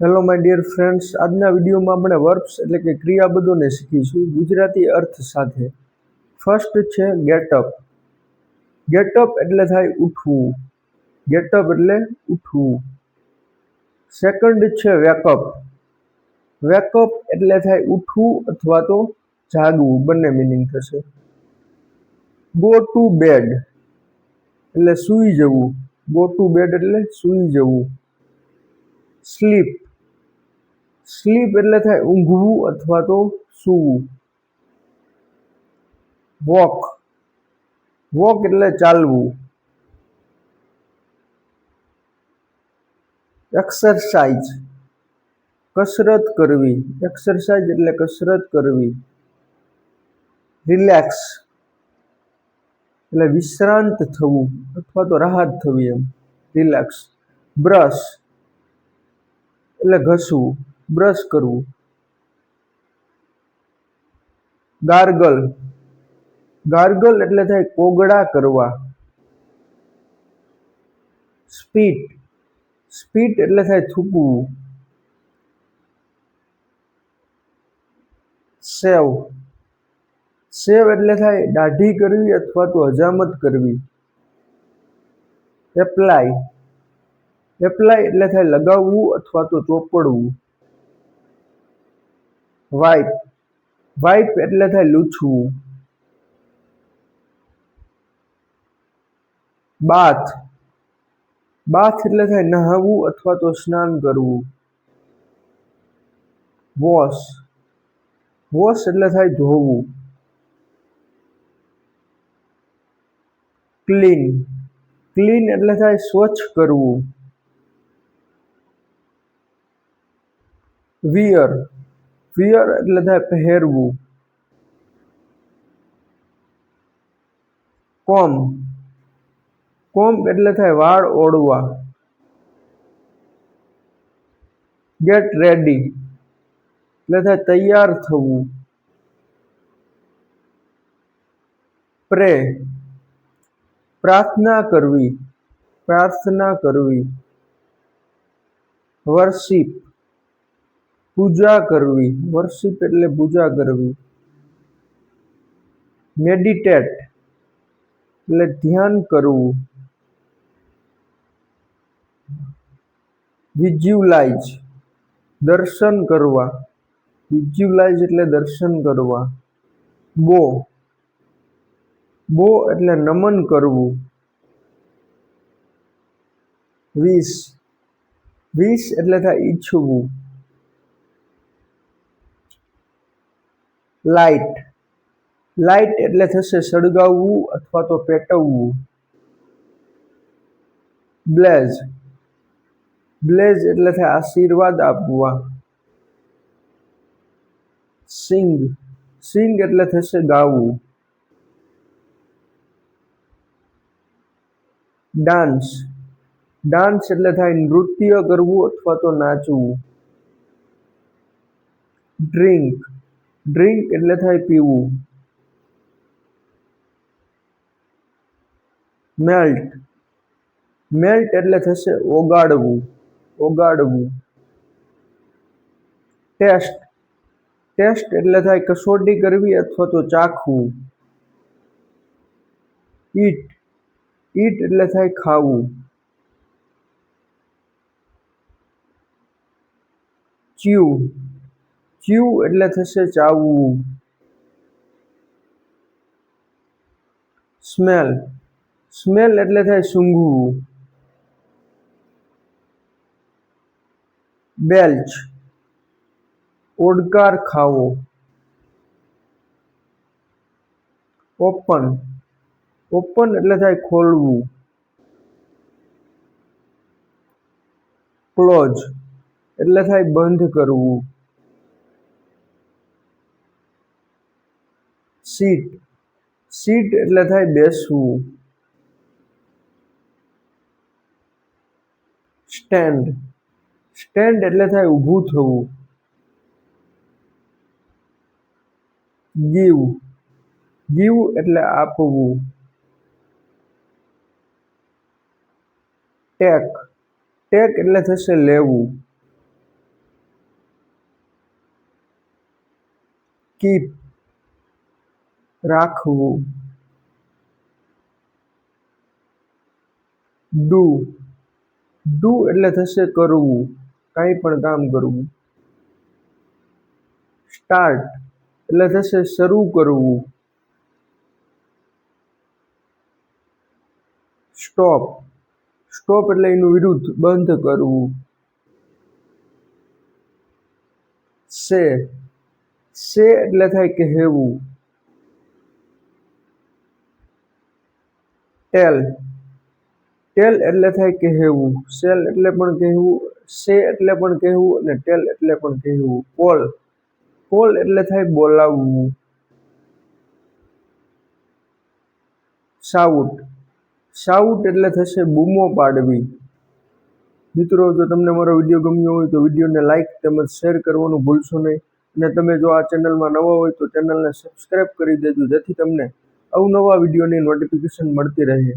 Hello my dear friends આજના વિડીયોમાં આપણે વર્બ્સ એટલે કે ક્રિયાપદોને શીખીશું ગુજરાતી અર્થ સાથે. ફર્સ્ટ છે ગેટઅપ ગેટઅપ એટલે થાય ઉઠવું. ગેટઅપ એટલે ઉઠવું. સેકન્ડ છે વેકઅપ વેકઅપ એટલે થાય ઉઠવું અથવા તો જાગવું. બંને મિનિંગ થશે. ગો ટુ બેડ એટલે સૂઈ જવું. ગો ટુ બેડ એટલે સૂઈ જવું. સ્લીપ સ્લીપ એટલે થાય ઊંઘવું અથવા તો સૂવું. વોક. વોક એટલે ચાલવું. એક્સરસાઇઝ. કસરત કરવી. એક્સરસાઇઝ એટલે કસરત કરવી. રિલેક્સ. એટલે વિશ્રાંત થવું અથવા તો રાહત થવી એમ. રિલેક્સ. બ્રશ. એટલે ઘસવું. બ્રશ કરવું. ગાર્ગલ. ગાર્ગલ એટલે થાય કોગળા કરવા. સ્પીટ. સ્પીટ એટલે થાય થૂકવું. સેવ. સેવ એટલે થાય દાઢી કરવી અથવા તો હજામત કરવી. એપ્લાય. એપ્લાય એટલે થાય લગાવવું અથવા તો ચોપડવું. વાઇપ વાઇપ એટલે થાય લૂછવું. બાથ. બાથ એટલે થાય નહાવું અથવા તો સ્નાન કરવું. વોશ. વોશ એટલે થાય ધોવું. ક્લીન. ક્લીન એટલે થાય સ્વચ્છ કરવું. વિયર. વિયર એટલે થાય પહેરવું. કોમ. કોમ એટલે થાય વાળ ઓળવા. ગેટ રેડી એટલે થાય તૈયાર થવું. પ્રે પ્રાર્થના કરવી. પ્રાર્થના કરવી. વર્શિપ પૂજા કરવી વર્શિપ એટલે પૂજા કરવી. મેડિટેટ એટલે ધ્યાન કરવું. વિઝ્યુલાઇઝ દર્શન કરવા. વિઝ્યુલાઇઝ એટલે દર્શન કરવા. બો બો એટલે નમન કરવું. વીસ વીસ એટલે થાય ઈચ્છવું. લાઇટ. લાઇટ એટલે થશે સળગાવવું અથવા તો પેટવવું. બ્લેઝ. બ્લેઝ એટલે થાય આશીર્વાદ આપવા. સિંગ. સિંગ એટલે થશે ગાવું. ડાન્સ. ડાન્સ એટલે થાય નૃત્ય કરવું અથવા તો નાચવું. ડ્રિંક. ડ્રિંક એટલે થાય પીવું. મેલ્ટ મેલ્ટ એટલે થશે ઓગાળવું. ઓગાળવું. ટેસ્ટ ટેસ્ટ એટલે થાય કસોટી કરવી અથવા તો ચાખવું. ઈટ ઈટ એટલે થાય ખાવું. ચ્યુ ચ્યુ એટલે થશે ચાવવું સ્મેલ. સ્મેલ એટલે થાય સૂંઘવું. બેલ્ચ. ઓડકાર ખાવો. ઓપન. ઓપન એટલે થાય ખોલવું. ક્લોઝ એટલે થાય બંધ કરવું. સીટ. સીટ એટલે થાય બેસવું. સ્ટેન્ડ. સ્ટેન્ડ એટલે થાય ઊભું થવું. ગીવ. ગીવ એટલે આપવું. ટેક. ટેક એટલે થશે લેવું. કીપ. રાખવું. ડુ ડુ એટલે થશે કરવું. કાંઈ પણ કામ કરવું. સ્ટાર્ટ એટલે થશે શરૂ કરવું. સ્ટોપ સ્ટોપ એટલે એનું વિરુદ્ધ બંધ કરવું. સે સે એટલે થાય કહેવું. ટેલ ટેલ એટલે થાય કહેવું. સેલ એટલે પણ કહેવું. સે એટલે પણ કહેવું અને ટેલ એટલે પણ કહેવું. કોલ કોલ એટલે થાય બોલાવવું. શાઉટ શાઉટ એટલે થશે બૂમો પાડવી. મિત્રો, જો તમને મારો વીડિયો ગમ્યો હોય તો વિડીયોને લાઇક તેમજ શેર કરવાનું ભૂલશો નહીં. અને તમે જો આ ચેનલમાં નવા હોય તો ચેનલને સબસ્ક્રાઈબ કરી દેજો. જેથી તમને અવનવા વિડીયોની નોટિફિકેશન મળતી રહે.